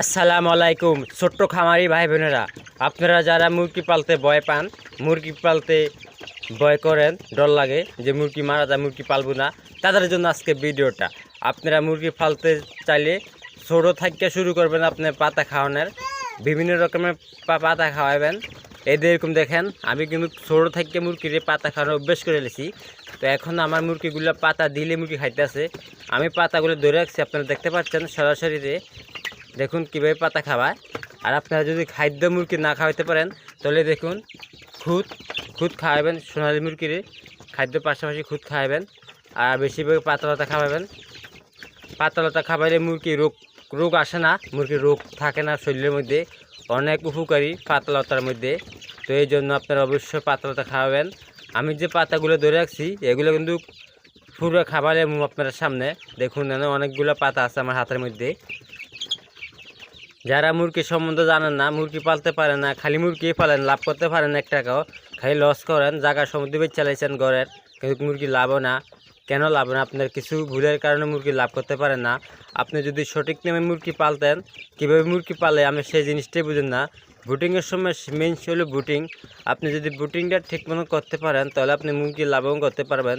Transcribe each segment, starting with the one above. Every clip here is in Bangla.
আসসালামু আলাইকুম, ছোট্ট খামারি ভাই বোনেরা। আপনারা যারা মুরগি পালতে ভয় পান, মুরগি পালতে ভয় করেন, ডর লাগে যে মুরগি মারা যায়, মুরগি পালবো না, তাদের জন্য আজকে ভিডিওটা। আপনারা মুরগি পালতে চাইলে ছোটো থাকতে শুরু করবেন আপনার পাতা খাওয়ানোর। বিভিন্ন রকমের পাতা খাওয়াবেন। যে এরকম দেখেন, আমি কিন্তু ছোটো থেকে মুরগির পাতা খাওয়ানোর অভ্যেস করে নিয়েছি তো এখন আমার মুরগিগুলো পাতা দিলে মুরগি খাইতেছে। আমি পাতাগুলো ধরে রাখছি, আপনারা দেখতে পাচ্ছেন সরাসরিতে দেখুন কীভাবে পাতা খাওয়ায় আর আপনারা যদি খাদ্য মুরগি না খাওয়াতে পারেন, তাহলে দেখুন খুদ খুদ খাওয়াবেন সোনালি মুরগির খাদ্য পাশাপাশি খুদ খাওয়াবেন আর বেশিরভাগ পাতা লতা খাওয়াবেন পাতা লতা খাওয়াইলে মুরগি রোগ রোগ আসে না, মুরগির রোগ থাকে না শরীরের মধ্যে, অনেক উপকারী পাতলতার মধ্যে। তো এই জন্য আপনারা অবশ্যই পাতলতা খাওয়াবেন। আমি যে পাতাগুলো ধরে রাখছি, এগুলো কিন্তু পুরো খাবারে আপনার সামনে দেখুন অনেকগুলো পাতা আছে আমার হাতের মধ্যে। যারা মুরগি সম্বন্ধে জানেন না, মুরগি পালতে পারে না, খালি মুরগি পালেন, লাভ করতে পারেন এক টাকাও, খালি লস করেন, জায়গা সমুদ্রে বেচ চালাইছেন ঘরের কিন্তু মুরগি লাভও না। কেন লাভ না? আপনার কিছু ভুলের কারণে মুরগি লাভ করতে পারেন না। আপনি যদি সঠিক নিয়মে মুরগি পালতেন, কীভাবে মুরগি পালে? আমি সেই জিনিসটাই বুঝেন না। বুটিংয়ের সময় মেন হলো বুটিং আপনি যদি বুটিংটা ঠিক মতো করতে পারেন, তাহলে আপনি মুরগি লাভবান করতে পারবেন।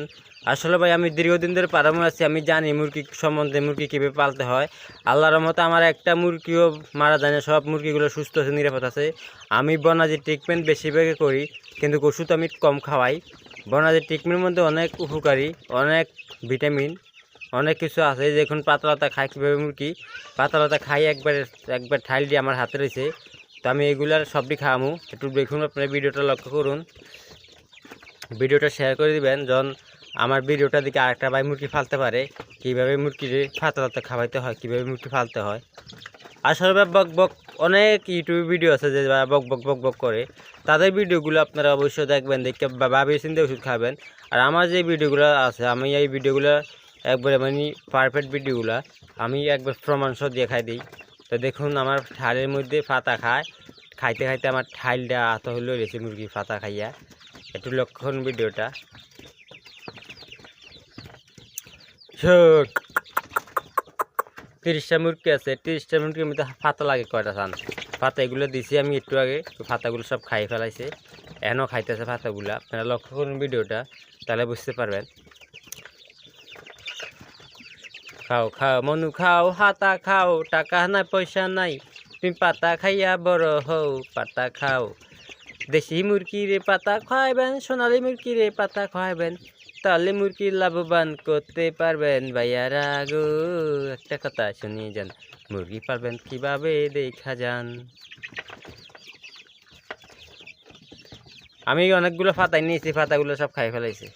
আসলে ভাই, আমি দীর্ঘদিন ধরে পারামো আছি, আমি জানি মুরগি সম্বন্ধে মুরগি কীভাবে পালতে হয়। আল্লাহর মতো আমার একটা মুরগিও মারা যায় না, সব মুরগিগুলো সুস্থ আছে, নিরাপদ আছে। আমি বনাজি ট্রিটমেন্ট বেশিরভাগে করি, কিন্তু ওষুধ আমি কম খাওয়াই। বনাজি ট্রিটমেন্টের মধ্যে অনেক উপকারী, অনেক ভিটামিন অনেক কিছু আছে। দেখুন পাতলতা খাই কীভাবে মুরগি? পাতলতা খাই একবার একবার ঠাইল দিয়ে আমার হাতে রয়েছে। তো আমি এগুলার সবটি খাওয়ামু একটু দেখুন আপনার ভিডিওটা লক্ষ্য করুন। ভিডিওটা শেয়ার করে দিবেন, যখন আমার ভিডিওটা দিকে আরেকটা ভাই মুরগি ফালতে পারে, কীভাবে মুরগির ফাতালাতে খাওয়াইতে হয়, কীভাবে মুরগি ফালতে হয়। আসলে বক বক অনেক ইউটিউব ভিডিও আছে যে বক বক বক বক করে। তাদের ভিডিওগুলো আপনারা অবশ্যই দেখবেন, দেখে ভাবে চিন্তে ওষুধ খাবেন। আর আমার যে ভিডিওগুলো আছে, আমি এই ভিডিওগুলো একবারে মানে পারফেক্ট ভিডিওগুলো, আমি একবার প্রমাণ সহ দিয়ে খাই দিই। তো দেখুন, আমার ঠালের মধ্যে পাতা খায়। খাইতে খাইতে আমার ঠাইলটা আত হইল রেছে মুরগি পাতা খাইয়া। একটু লক্ষণ ভিডিওটা। তিরিশটা মুরগি আছে, তিরিশটা মুরগির মধ্যে পাতা লাগে কয়টা চান? পাতা এগুলো দিছি আমি একটু আগে, তো সব খাই ফেলাইছে। এখনও খাইতেছে পাতাগুলো। আপনারা লক্ষ্য করুন ভিডিওটা, তাহলে বুঝতে পারবেন। খাও খাও, মনু খাও, হাতা খাও, টাকা নাই, পয়সা নাই। তুমি পাতা খাইয়া বড় হও, পাতা খাও। দেশি মুরগিরে পাতা খাওয়াবেন সোনালি মুরগিরে পাতা খাওয়াবেন তাহলে মুরগি লাভবান করতে পারবেন ভাইয়ারা গো। একটা কথা শুনিয়ে যান, মুরগি পালবেন কীভাবে দেখা যান? আমি অনেকগুলো পাতাই নিয়েছি পাতাগুলো সব খাই ফেলাইছে।